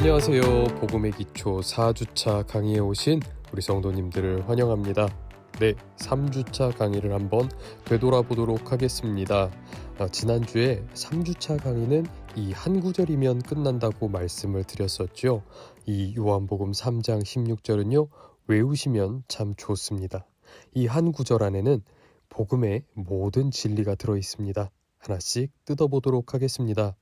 안녕하세요. 복음의 기초 4주차 강의에 오신 우리 성도님들을 환영합니다. 네, 3주차 강의를 한번 되돌아보도록 하겠습니다. 아, 지난주에 3주차 강의는 이 한 구절이면 끝난다고 말씀을 드렸었죠. 이 요한복음 3장 16절은요, 외우시면 참 좋습니다. 이 한 구절 안에는 복음의 모든 진리가 들어 있습니다. 하나씩 뜯어보도록 하겠습니다.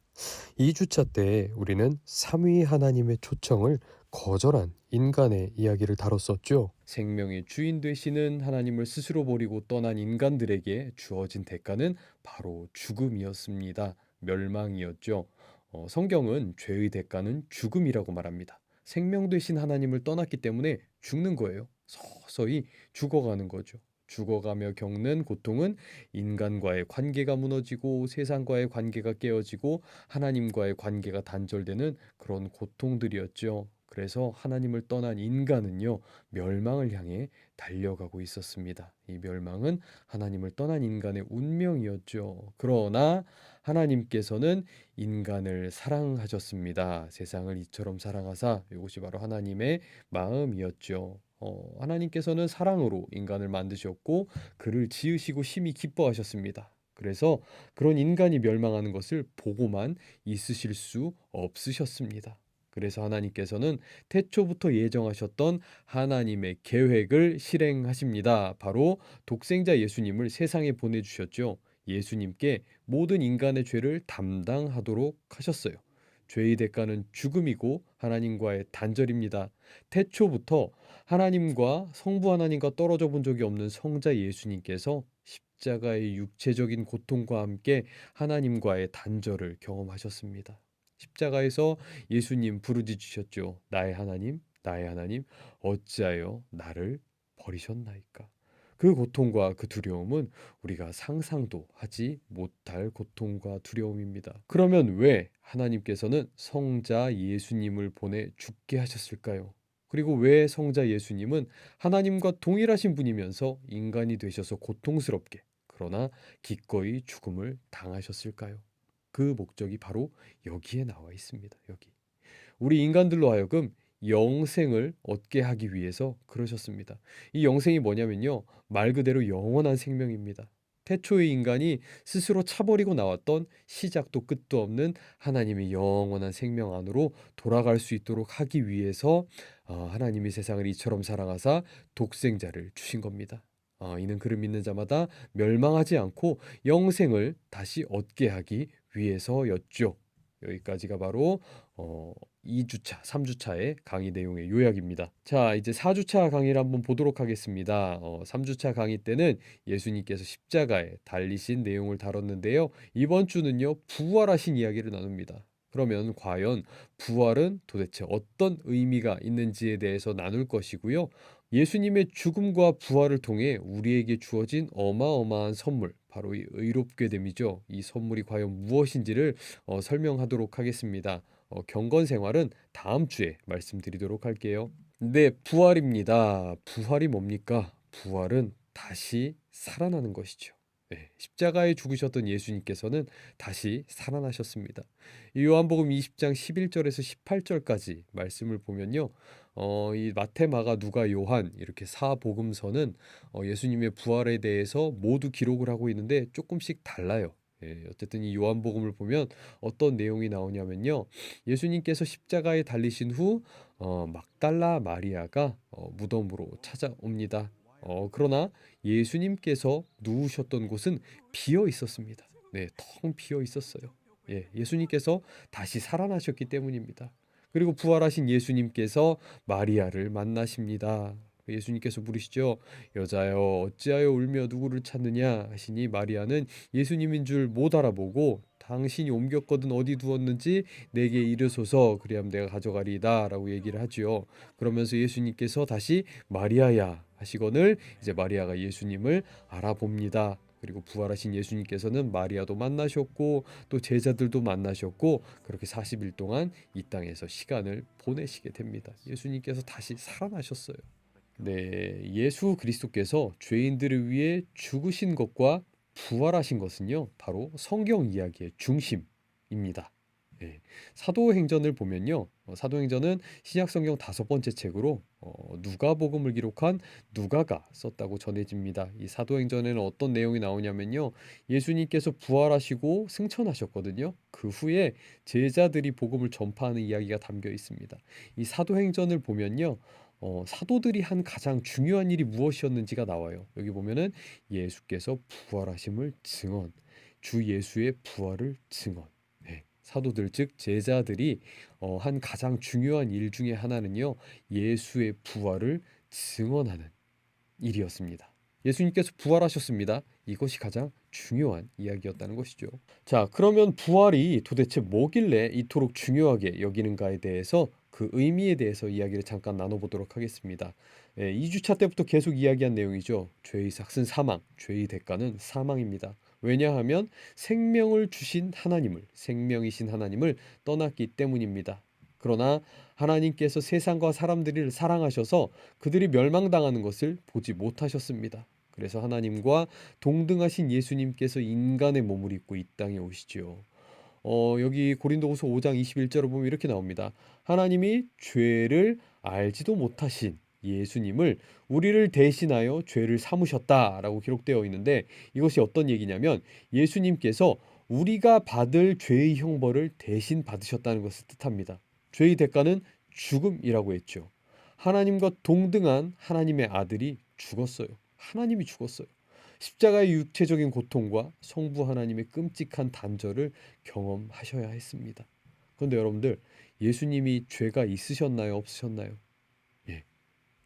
2주차 때 우리는 삼위 하나님의 초청을 거절한 인간의 이야기를 다뤘었죠. 생명의 주인 되시는 하나님을 스스로 버리고 떠난 인간들에게 주어진 대가는 바로 죽음이었습니다. 멸망이었죠. 어, 성경은 죄의 대가는 죽음이라고 말합니다. 생명 되신 하나님을 떠났기 때문에 죽는 거예요. 서서히 죽어가는 거죠. 죽어가며 겪는 고통은 인간과의 관계가 무너지고 세상과의 관계가 깨어지고 하나님과의 관계가 단절되는 그런 고통들이었죠. 그래서 하나님을 떠난 인간은요, 멸망을 향해 달려가고 있었습니다. 이 멸망은 하나님을 떠난 인간의 운명이었죠. 그러나 하나님께서는 인간을 사랑하셨습니다. 세상을 이처럼 사랑하사 이것이 바로 하나님의 마음이었죠. 어, 하나님께서는 사랑으로 인간을 만드셨고 그를 지으시고 심히 기뻐하셨습니다. 그래서 그런 인간이 멸망하는 것을 보고만 있으실 수 없으셨습니다. 그래서 하나님께서는 태초부터 예정하셨던 하나님의 계획을 실행하십니다. 바로 독생자 예수님을 세상에 보내주셨죠. 예수님께 모든 인간의 죄를 담당하도록 하셨어요. 죄의 대가는 죽음이고 하나님과의 단절입니다. 태초부터 하나님과 성부 하나님과 떨어져 본 적이 없는 성자 예수님께서 십자가의 육체적인 고통과 함께 하나님과의 단절을 경험하셨습니다. 십자가에서 예수님 부르짖으셨죠. 나의 하나님, 나의 하나님, 어찌하여 나를 버리셨나이까? 그 고통과 그 두려움은 우리가 상상도 하지 못할 고통과 두려움입니다. 그러면 왜 하나님께서는 성자 예수님을 보내 죽게 하셨을까요? 그리고 왜 성자 예수님은 하나님과 동일하신 분이면서 인간이 되셔서 고통스럽게 그러나 기꺼이 죽음을 당하셨을까요? 그 목적이 바로 여기에 나와 있습니다. 여기. 우리 인간들로 하여금 영생을 얻게 하기 위해서 그러셨습니다. 이 영생이 뭐냐면요. 말 그대로 영원한 생명입니다. 태초의 인간이 스스로 차버리고 나왔던 시작도 끝도 없는 하나님의 영원한 생명 안으로 돌아갈 수 있도록 하기 위해서 어, 하나님이 세상을 이처럼 사랑하사 독생자를 주신 겁니다. 어, 이는 그를 믿는 자마다 멸망하지 않고 영생을 다시 얻게 하기 위해서였죠. 여기까지가 바로 어 2주차, 3주차의 강의 내용의 요약입니다. 자, 이제 4주차 강의를 한번 보도록 하겠습니다. 어, 3주차 강의 때는 예수님께서 십자가에 달리신 내용을 다뤘는데요. 이번 주는요, 부활하신 이야기를 나눕니다. 그러면 과연 부활은 도대체 어떤 의미가 있는지에 대해서 나눌 것이고요. 예수님의 죽음과 부활을 통해 우리에게 주어진 어마어마한 선물, 바로 이 의롭게 됨이죠. 이 선물이 과연 무엇인지를 어, 설명하도록 하겠습니다. 어, 경건 생활은 다음 주에 말씀드리도록 할게요. 네, 부활입니다. 부활이 뭡니까? 부활은 다시 살아나는 것이죠. 네, 십자가에 죽으셨던 예수님께서는 다시 살아나셨습니다. 요한복음 20장 11절에서 18절까지 말씀을 보면요. 어, 이 마태, 마가, 누가, 요한 이렇게 사복음서는 어, 예수님의 부활에 대해서 모두 기록을 하고 있는데 조금씩 달라요. 예, 어쨌든 이 요한복음을 보면 어떤 내용이 나오냐면요. 예수님께서 십자가에 달리신 후 어, 막달라 마리아가 어, 무덤으로 찾아옵니다. 어, 그러나 예수님께서 누우셨던 곳은 비어 있었습니다. 네, 텅 비어 있었어요. 예, 예수님께서 다시 살아나셨기 때문입니다. 그리고 부활하신 예수님께서 마리아를 만나십니다. 예수님께서 물으시죠. 여자여 어찌하여 울며 누구를 찾느냐 하시니 마리아는 예수님인 줄 못 알아보고 당신이 옮겼거든 어디 두었는지 내게 이르소서 그리하면 내가 가져가리이다라고 얘기를 하지요. 그러면서 예수님께서 다시 마리아야 하시거늘 이제 마리아가 예수님을 알아봅니다. 그리고 부활하신 예수님께서는 마리아도 만나셨고 또 제자들도 만나셨고 그렇게 40일 동안 이 땅에서 시간을 보내시게 됩니다. 예수님께서 다시 살아나셨어요. 네, 예수 그리스도께서 죄인들을 위해 죽으신 것과 부활하신 것은요, 바로 성경 이야기의 중심입니다. 예. 사도행전을 보면요. 어, 사도행전은 신약성경 다섯 번째 책으로 어, 누가복음을 기록한 누가가 썼다고 전해집니다. 이 사도행전에는 어떤 내용이 나오냐면요. 예수님께서 부활하시고 승천하셨거든요. 그 후에 제자들이 복음을 전파하는 이야기가 담겨 있습니다. 이 사도행전을 보면요. 어, 사도들이 한 가장 중요한 일이 무엇이었는지가 나와요. 여기 보면은 예수께서 부활하심을 증언, 주 예수의 부활을 증언. 네, 사도들 즉 제자들이 어, 한 가장 중요한 일 중에 하나는요. 예수의 부활을 증언하는 일이었습니다. 예수님께서 부활하셨습니다. 이것이 가장 중요한 이야기였다는 것이죠. 자, 그러면 부활이 도대체 뭐길래 이토록 중요하게 여기는가에 대해서 그 의미에 대해서 이야기를 잠깐 나눠보도록 하겠습니다. 예, 2주차 때부터 계속 이야기한 내용이죠. 죄의 삭은 사망, 죄의 대가는 사망입니다. 왜냐하면 생명을 주신 하나님을, 생명이신 하나님을 떠났기 때문입니다. 그러나 하나님께서 세상과 사람들을 사랑하셔서 그들이 멸망당하는 것을 보지 못하셨습니다. 그래서 하나님과 동등하신 예수님께서 인간의 몸을 입고 이 땅에 오시지요. 어, 여기 고린도후서 5장 21절을 보면 이렇게 나옵니다. 하나님이 죄를 알지도 못하신 예수님을 우리를 대신하여 죄를 삼으셨다라고 기록되어 있는데 이것이 어떤 얘기냐면 예수님께서 우리가 받을 죄의 형벌을 대신 받으셨다는 것을 뜻합니다. 죄의 대가는 죽음이라고 했죠. 하나님과 동등한 하나님의 아들이 죽었어요. 하나님이 죽었어요. 십자가의 육체적인 고통과 성부 하나님의 끔찍한 단절을 경험하셔야 했습니다. 그런데 여러분들 예수님이 죄가 있으셨나요? 없으셨나요?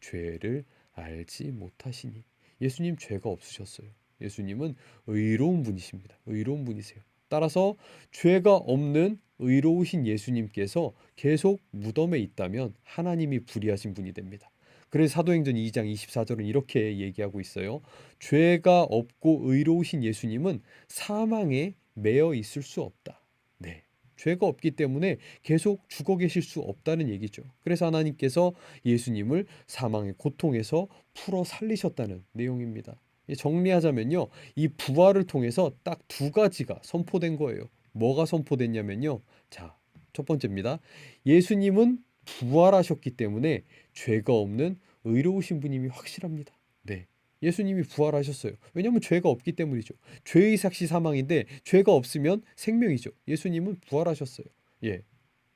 예. 죄를 알지 못하시니 예수님 죄가 없으셨어요. 예수님은 의로운 분이십니다. 의로운 분이세요. 따라서 죄가 없는 의로우신 예수님께서 계속 무덤에 있다면 하나님이 불의하신 분이 됩니다. 그래서 사도행전 2장 24절은 이렇게 얘기하고 있어요. 죄가 없고 의로우신 예수님은 사망에 매여 있을 수 없다. 네. 죄가 없기 때문에 계속 죽어 계실 수 없다는 얘기죠. 그래서 하나님께서 예수님을 사망의 고통에서 풀어 살리셨다는 내용입니다. 정리하자면요. 이 부활을 통해서 딱 두 가지가 선포된 거예요. 뭐가 선포됐냐면요. 자, 첫 번째입니다. 예수님은 부활하셨기 때문에 죄가 없는 의로우신 분임이 확실합니다. 네. 예수님이 부활하셨어요. 왜냐하면 죄가 없기 때문이죠. 죄의 삭시 사망인데 죄가 없으면 생명이죠. 예수님은 부활하셨어요. 예.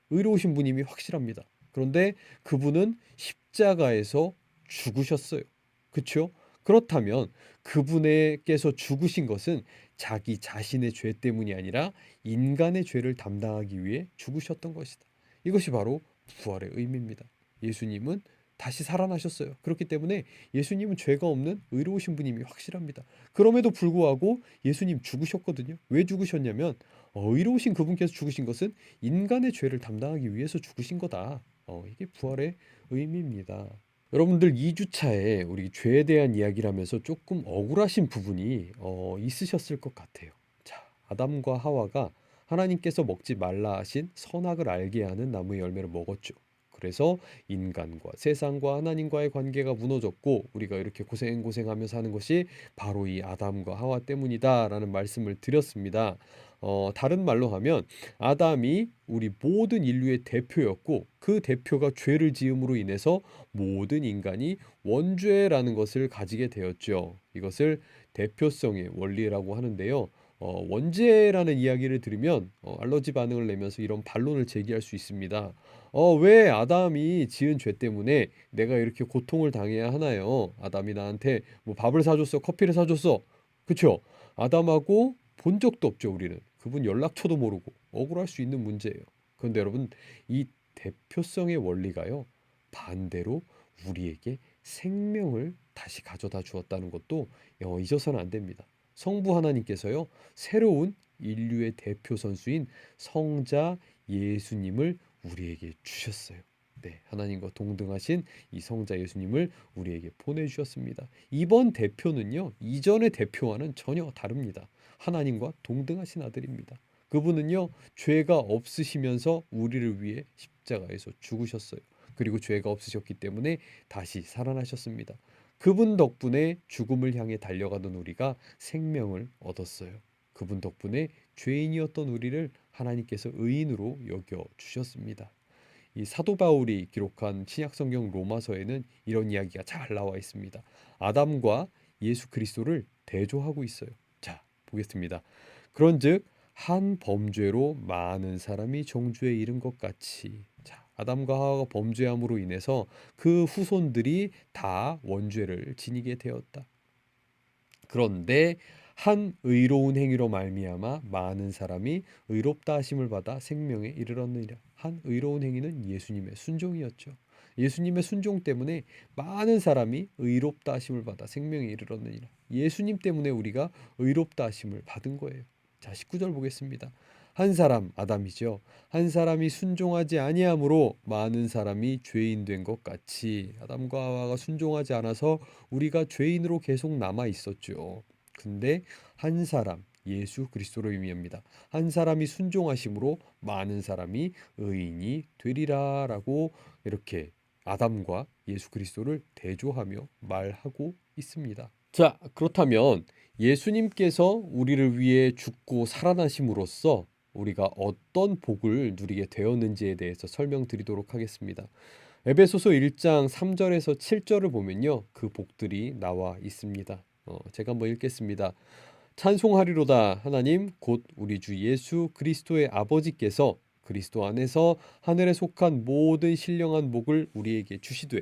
의로우신 분임이 확실합니다. 그런데 그분은 십자가에서 죽으셨어요. 그렇죠? 그렇다면 그분에게서 죽으신 것은 자기 자신의 죄 때문이 아니라 인간의 죄를 담당하기 위해 죽으셨던 것이다. 이것이 바로 부활의 의미입니다. 예수님은 다시 살아나셨어요. 그렇기 때문에 예수님은 죄가 없는 의로우신 분임이 확실합니다. 그럼에도 불구하고 예수님 죽으셨거든요. 왜 죽으셨냐면 어, 의로우신 그분께서 죽으신 것은 인간의 죄를 담당하기 위해서 죽으신 거다. 어, 이게 부활의 의미입니다. 여러분들 2주차에 우리 죄에 대한 이야기를 하면서 조금 억울하신 부분이 어, 있으셨을 것 같아요. 자, 아담과 하와가 하나님께서 먹지 말라 하신 선악을 알게 하는 나무의 열매를 먹었죠. 그래서 인간과 세상과 하나님과의 관계가 무너졌고 우리가 이렇게 고생 고생하며 사는 것이 바로 이 아담과 하와 때문이다라는 말씀을 드렸습니다. 어, 다른 말로 하면 아담이 우리 모든 인류의 대표였고 그 대표가 죄를 지음으로 인해서 모든 인간이 원죄라는 것을 가지게 되었죠. 이것을 대표성의 원리라고 하는데요. 어, 원죄라는 이야기를 들으면 어, 알러지 반응을 내면서 이런 반론을 제기할 수 있습니다. 어, 왜 아담이 지은 죄 때문에 내가 이렇게 고통을 당해야 하나요? 아담이 나한테 뭐 밥을 사줬어, 커피를 사줬어. 그쵸? 아담하고 본 적도 없죠, 우리는. 그분 연락처도 모르고 억울할 수 있는 문제예요. 그런데 여러분, 이 대표성의 원리가요, 반대로 우리에게 생명을 다시 가져다 주었다는 것도 어, 잊어서는 안 됩니다. 성부 하나님께서요, 새로운 인류의 대표 선수인 성자 예수님을 우리에게 주셨어요. 네, 하나님과 동등하신 이 성자 예수님을 우리에게 보내주셨습니다. 이번 대표는요, 이전의 대표와는 전혀 다릅니다. 하나님과 동등하신 아들입니다. 그분은요, 죄가 없으시면서 우리를 위해 십자가에서 죽으셨어요. 그리고 죄가 없으셨기 때문에 다시 살아나셨습니다. 그분 덕분에 죽음을 향해 달려가던 우리가 생명을 얻었어요. 그분 덕분에 죄인이었던 우리를 하나님께서 의인으로 여겨 주셨습니다. 이 사도 바울이 기록한 신약 성경 로마서에는 이런 이야기가 잘 나와 있습니다. 아담과 예수 그리스도를 대조하고 있어요. 자, 보겠습니다. 그런즉 한 범죄로 많은 사람이 정죄에 이른 것 같이 자, 아담과 하와가 범죄함으로 인해서 그 후손들이 다 원죄를 지니게 되었다. 그런데 한 의로운 행위로 말미암아 많은 사람이 의롭다 하심을 받아 생명에 이르렀느니라. 한 의로운 행위는 예수님의 순종이었죠. 예수님의 순종 때문에 많은 사람이 의롭다 하심을 받아 생명에 이르렀느니라. 예수님 때문에 우리가 의롭다 하심을 받은 거예요. 자, 19절 보겠습니다. 한 사람 아담이죠. 한 사람이 순종하지 아니함으로 많은 사람이 죄인 된 것 같이 아담과 하와가 순종하지 않아서 우리가 죄인으로 계속 남아 있었죠. 근데 한 사람 예수 그리스도로 의미합니다. 한 사람이 순종하심으로 많은 사람이 의인이 되리라라고 이렇게 아담과 예수 그리스도를 대조하며 말하고 있습니다. 자, 그렇다면 예수님께서 우리를 위해 죽고 살아나심으로써 우리가 어떤 복을 누리게 되었는지에 대해서 설명드리도록 하겠습니다. 에베소서 1장 3절에서 7절을 보면요. 그 복들이 나와 있습니다. 어, 제가 한번 읽겠습니다. 찬송하리로다 하나님 곧 우리 주 예수 그리스도의 아버지께서 그리스도 안에서 하늘에 속한 모든 신령한 복을 우리에게 주시되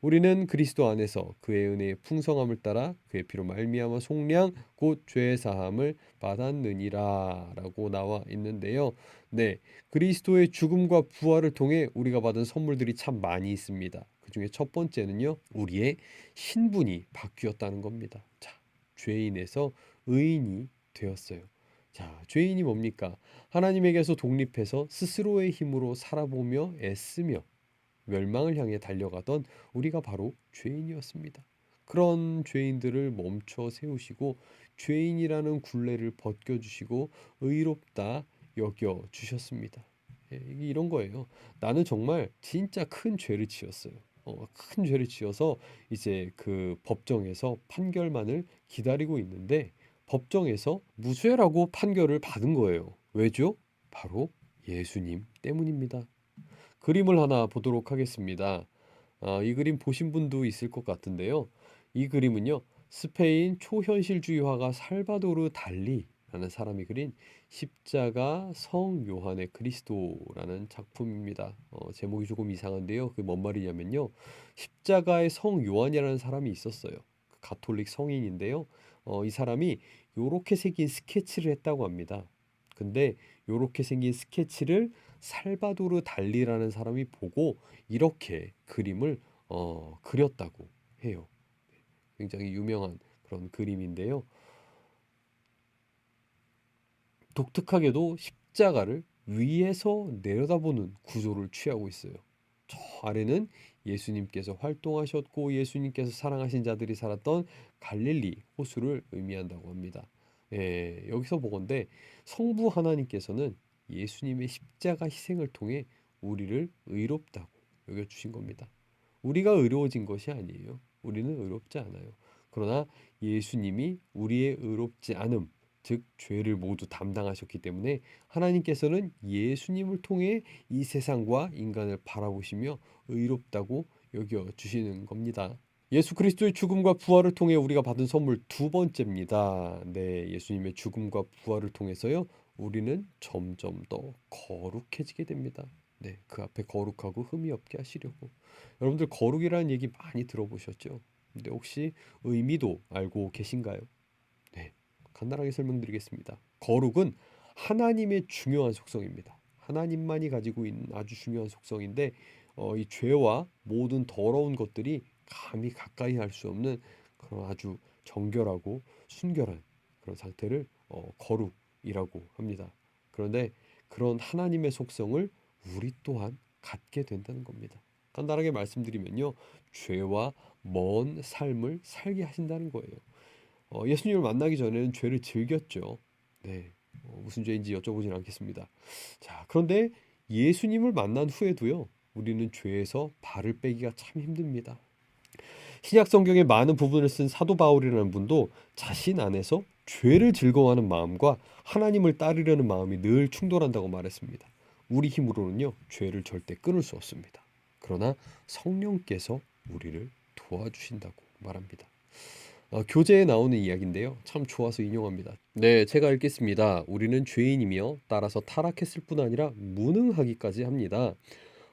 우리는 그리스도 안에서 그의 은혜의 풍성함을 따라 그의 피로 말미암아 속량 곧 죄의 사함을 받았느니라라고 나와 있는데요. 네, 그리스도의 죽음과 부활을 통해 우리가 받은 선물들이 참 많이 있습니다. 그 중에 첫 번째는요, 우리의 신분이 바뀌었다는 겁니다. 자, 죄인에서 의인이 되었어요. 자, 죄인이 뭡니까? 하나님에게서 독립해서 스스로의 힘으로 살아보며 애쓰며 멸망을 향해 달려가던 우리가 바로 죄인이었습니다. 그런 죄인들을 멈춰 세우시고 죄인이라는 굴레를 벗겨 주시고 의롭다 여겨 주셨습니다. 예, 이런 거예요. 나는 정말 진짜 큰 죄를 지었어요. 어, 큰 죄를 지어서 이제 그 법정에서 판결만을 기다리고 있는데 법정에서 무죄라고 판결을 받은 거예요. 왜죠? 바로 예수님 때문입니다. 그림을 하나 보도록 하겠습니다. 아, 이 그림 보신 분도 있을 것 같은데요. 이 그림은요. 스페인 초현실주의 화가 살바도르 달리라는 사람이 그린 십자가 성 요한의 그리스도라는 작품입니다. 어, 제목이 조금 이상한데요. 그게 뭔 말이냐면요. 십자가의 성 요한이라는 사람이 있었어요. 그 가톨릭 성인인데요. 어, 이 사람이 요렇게 생긴 스케치를 했다고 합니다. 근데 요렇게 생긴 스케치를 살바도르 달리라는 사람이 보고 이렇게 그림을 어, 그렸다고 해요. 굉장히 유명한 그런 그림인데요. 독특하게도 십자가를 위에서 내려다보는 구조를 취하고 있어요. 저 아래는 예수님께서 활동하셨고 예수님께서 사랑하신 자들이 살았던 갈릴리 호수를 의미한다고 합니다. 예, 여기서 보건데 성부 하나님께서는 예수님의 십자가 희생을 통해 우리를 의롭다고 여겨 주신 겁니다. 우리가 의로워진 것이 아니에요. 우리는 의롭지 않아요. 그러나 예수님이 우리의 의롭지 않음, 즉 죄를 모두 담당하셨기 때문에 하나님께서는 예수님을 통해 이 세상과 인간을 바라보시며 의롭다고 여겨 주시는 겁니다. 예수 그리스도의 죽음과 부활을 통해 우리가 받은 선물 두 번째입니다. 네, 예수님의 죽음과 부활을 통해서요. 우리는 점점 더 거룩해지게 됩니다. 네, 그 앞에 거룩하고 흠이 없게 하시려고. 여러분들 거룩이라는 얘기 많이 들어보셨죠? 근데 혹시 의미도 알고 계신가요? 네, 간단하게 설명드리겠습니다. 거룩은 하나님의 중요한 속성입니다. 하나님만이 가지고 있는 아주 중요한 속성인데 어, 이 죄와 모든 더러운 것들이 감히 가까이 할 수 없는 그런 아주 정결하고 순결한 그런 상태를 어, 거룩 이라고 합니다. 그런데 그런 하나님의 속성을 우리 또한 갖게 된다는 겁니다. 간단하게 말씀드리면요. 죄와 먼 삶을 살게 하신다는 거예요. 어, 예수님을 만나기 전에는 죄를 즐겼죠. 네. 어, 무슨 죄인지 여쭤보진 않겠습니다. 자, 그런데 예수님을 만난 후에도요. 우리는 죄에서 발을 빼기가 참 힘듭니다. 신약 성경의 많은 부분을 쓴 사도 바울이라는 분도 자신 안에서 죄를 즐거워하는 마음과 하나님을 따르려는 마음이 늘 충돌한다고 말했습니다. 우리 힘으로는요, 죄를 절대 끊을 수 없습니다. 그러나 성령께서 우리를 도와주신다고 말합니다. 어, 교재에 나오는 이야기인데요. 참 좋아서 인용합니다. 네, 제가 읽겠습니다. 우리는 죄인이며 따라서 타락했을 뿐 아니라 무능하기까지 합니다.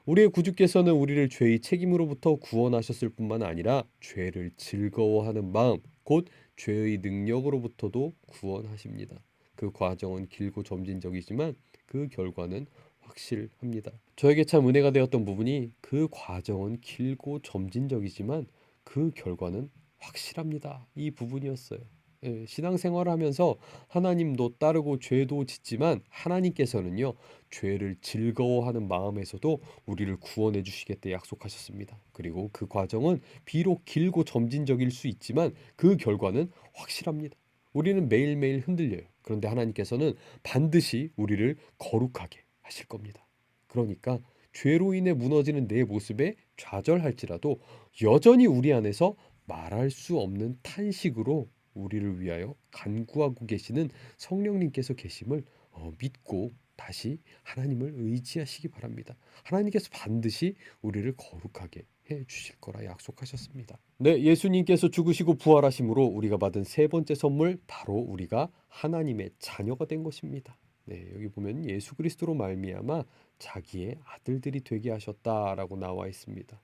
우리의 구주께서는 우리를 죄의 책임으로부터 구원하셨을 뿐만 아니라 죄를 즐거워하는 마음, 곧 죄의 능력으로부터도 구원하십니다. 그 과정은 길고 점진적이지만 그 결과는 확실합니다. 저에게 참 은혜가 되었던 부분이 그 과정은 길고 점진적이지만 그 결과는 확실합니다. 이 부분이었어요. 예, 신앙생활을 하면서 하나님도 따르고 죄도 짓지만 하나님께서는요 죄를 즐거워하는 마음에서도 우리를 구원해 주시겠다 약속하셨습니다. 그리고 그 과정은 비록 길고 점진적일 수 있지만 그 결과는 확실합니다. 우리는 매일매일 흔들려요. 그런데 하나님께서는 반드시 우리를 거룩하게 하실 겁니다. 그러니까 죄로 인해 무너지는 내 모습에 좌절할지라도 여전히 우리 안에서 말할 수 없는 탄식으로 우리를 위하여 간구하고 계시는 성령님께서 계심을 어, 믿고 다시 하나님을 의지하시기 바랍니다. 하나님께서 반드시 우리를 거룩하게 해 주실 거라 약속하셨습니다. 네, 예수님께서 죽으시고 부활하심으로 우리가 받은 세 번째 선물 바로 우리가 하나님의 자녀가 된 것입니다. 네, 여기 보면 예수 그리스도로 말미암아 자기의 아들들이 되게 하셨다라고 나와 있습니다.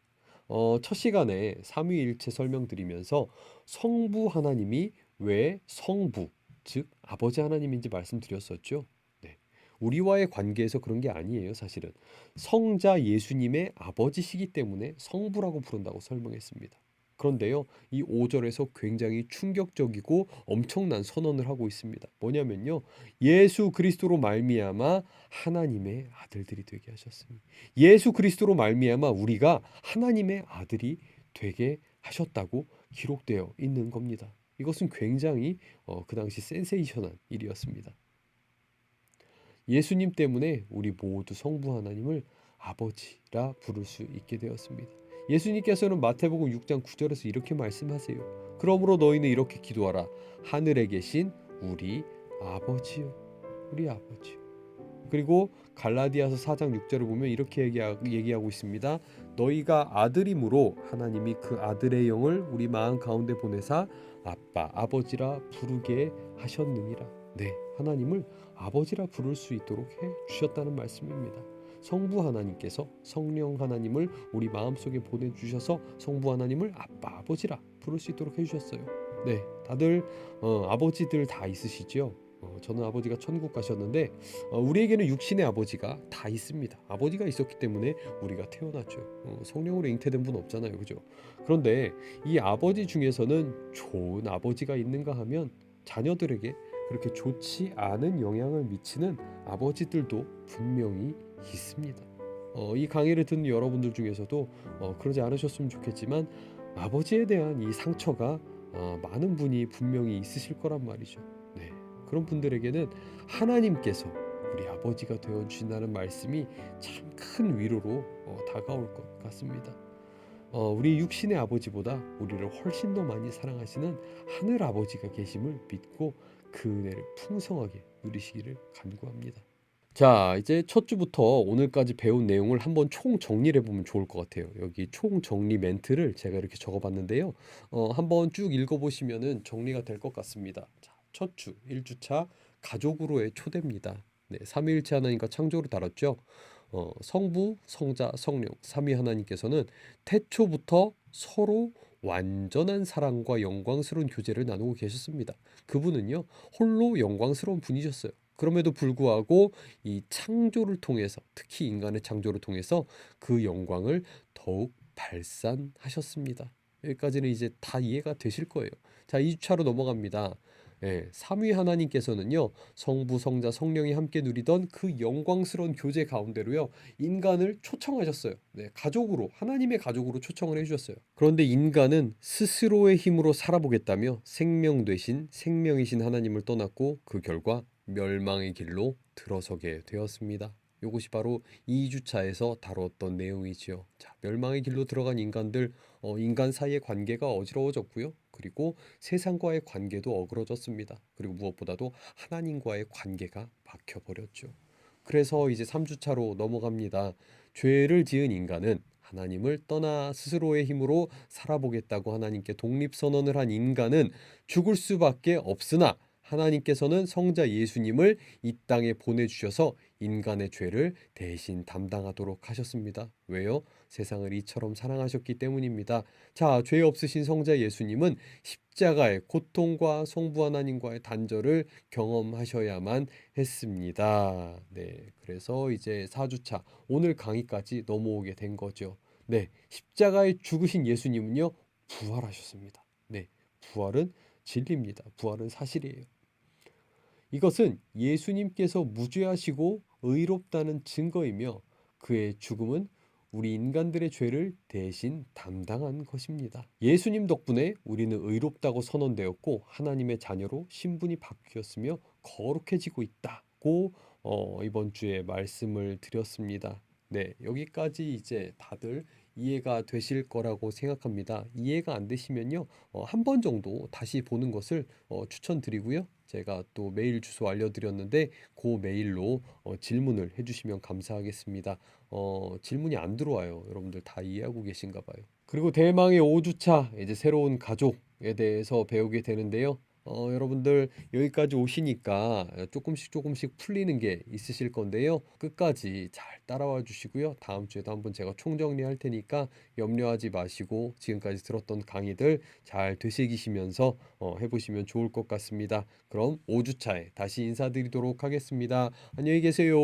어, 첫 시간에 삼위일체 설명드리면서 성부 하나님이 왜 성부, 즉 아버지 하나님인지 말씀드렸었죠. 네. 우리와의 관계에서 그런 게 아니에요, 사실은. 성자 예수님의 아버지시기 때문에 성부라고 부른다고 설명했습니다. 그런데요, 이 5절에서 굉장히 충격적이고 엄청난 선언을 하고 있습니다. 뭐냐면요, 예수 그리스도로 말미암아 하나님의 아들들이 되게 하셨으니, 예수 그리스도로 말미암아 우리가 하나님의 아들이 되게 하셨다고 기록되어 있는 겁니다. 이것은 굉장히 어, 그 당시 센세이션한 일이었습니다. 예수님 때문에 우리 모두 성부 하나님을 아버지라 부를 수 있게 되었습니다. 예수님께서는 마태복음 6장 9절에서 이렇게 말씀하세요. 그러므로 너희는 이렇게 기도하라. 하늘에 계신 우리 아버지요. 우리 아버지요. 그리고 갈라디아서 4장 6절을 보면 이렇게 얘기하고 있습니다. 너희가 아들임으로 하나님이 그 아들의 영을 우리 마음 가운데 보내사 아빠, 아버지라 부르게 하셨느니라. 네, 하나님을 아버지라 부를 수 있도록 해 주셨다는 말씀입니다. 성부 하나님께서 성령 하나님을 우리 마음속에 보내 주셔서 성부 하나님을 아빠, 아버지라 부를 수 있도록 해 주셨어요. 네, 다들 어, 아버지들 다 있으시죠? 어, 저는 아버지가 천국 가셨는데 어, 우리에게는 육신의 아버지가 다 있습니다. 아버지가 있었기 때문에 우리가 태어났죠. 어, 성령으로 잉태된 분 없잖아요, 그죠? 그런데 이 아버지 중에서는 좋은 아버지가 있는가 하면 자녀들에게 그렇게 좋지 않은 영향을 미치는 아버지들도 분명히 있습니다. 어, 이 강의를 듣는 여러분들 중에서도 어, 그러지 않으셨으면 좋겠지만 아버지에 대한 이 상처가 어, 많은 분이 분명히 있으실 거란 말이죠. 그런 분들에게는 하나님께서 우리 아버지가 되어 주신다는 말씀이 참 큰 위로로 어, 다가올 것 같습니다. 어, 우리 육신의 아버지보다 우리를 훨씬 더 많이 사랑하시는 하늘 아버지가 계심을 믿고 그 은혜를 풍성하게 누리시기를 간구합니다. 자, 이제 첫 주부터 오늘까지 배운 내용을 한번 총 정리를 해보면 좋을 것 같아요. 여기 총 정리 멘트를 제가 이렇게 적어봤는데요. 어, 한번 쭉 읽어보시면은 정리가 될 것 같습니다. 자, 첫 주, 1주차 가족으로의 초대입니다. 네, 삼위일체 하나님과 창조를 다뤘죠. 어, 성부, 성자, 성령, 삼위 하나님께서는 태초부터 서로 완전한 사랑과 영광스러운 교제를 나누고 계셨습니다. 그분은요, 홀로 영광스러운 분이셨어요. 그럼에도 불구하고 이 창조를 통해서, 특히 인간의 창조를 통해서 그 영광을 더욱 발산하셨습니다. 여기까지는 이제 다 이해가 되실 거예요. 자, 2주차로 넘어갑니다. 예, 삼위 하나님께서는요, 성부, 성자, 성령이 함께 누리던 그 영광스러운 교제 가운데로요, 인간을 초청하셨어요. 네, 가족으로, 하나님의 가족으로 초청을 해주셨어요. 그런데 인간은 스스로의 힘으로 살아보겠다며 생명 되신, 생명이신 하나님을 떠났고, 그 결과 멸망의 길로 들어서게 되었습니다. 이것이 바로 2주차에서 다뤘던 내용이지요. 자, 멸망의 길로 들어간 인간들, 어, 인간 사이의 관계가 어지러워졌고요. 그리고 세상과의 관계도 어그러졌습니다. 그리고 무엇보다도 하나님과의 관계가 막혀버렸죠. 그래서 이제 3주차로 넘어갑니다. 죄를 지은 인간은 하나님을 떠나 스스로의 힘으로 살아보겠다고 하나님께 독립선언을 한 인간은 죽을 수밖에 없으나 하나님께서는 성자 예수님을 이 땅에 보내주셔서 인간의 죄를 대신 담당하도록 하셨습니다. 왜요? 세상을 이처럼 사랑하셨기 때문입니다. 자, 죄 없으신 성자 예수님은 십자가의 고통과 성부 하나님과의 단절을 경험하셔야만 했습니다. 네, 그래서 이제 4주차 오늘 강의까지 넘어오게 된 거죠. 네, 십자가에 죽으신 예수님은요, 부활하셨습니다. 네, 부활은 진리입니다. 부활은 사실이에요. 이것은 예수님께서 무죄하시고 의롭다는 증거이며 그의 죽음은 우리 인간들의 죄를 대신 담당한 것입니다. 예수님 덕분에 우리는 의롭다고 선언되었고 하나님의 자녀로 신분이 바뀌었으며 거룩해지고 있다고 어, 이번 주에 말씀을 드렸습니다. 네, 여기까지 이제 다들 이해가 되실 거라고 생각합니다. 이해가 안 되시면요, 어, 한 번 정도 다시 보는 것을 어, 추천드리고요. 제가 또 메일 주소 알려드렸는데 그 메일로 어, 질문을 해주시면 감사하겠습니다. 어, 질문이 안 들어와요. 여러분들 다 이해하고 계신가 봐요. 그리고 대망의 5주차 이제 새로운 가족에 대해서 배우게 되는데요. 어, 여러분들 여기까지 오시니까 조금씩 조금씩 풀리는 게 있으실 건데요. 끝까지 잘 따라와 주시고요. 다음 주에도 한번 제가 총정리할 테니까 염려하지 마시고 지금까지 들었던 강의들 잘 되새기시면서 어, 해보시면 좋을 것 같습니다. 그럼 5주차에 다시 인사드리도록 하겠습니다. 안녕히 계세요.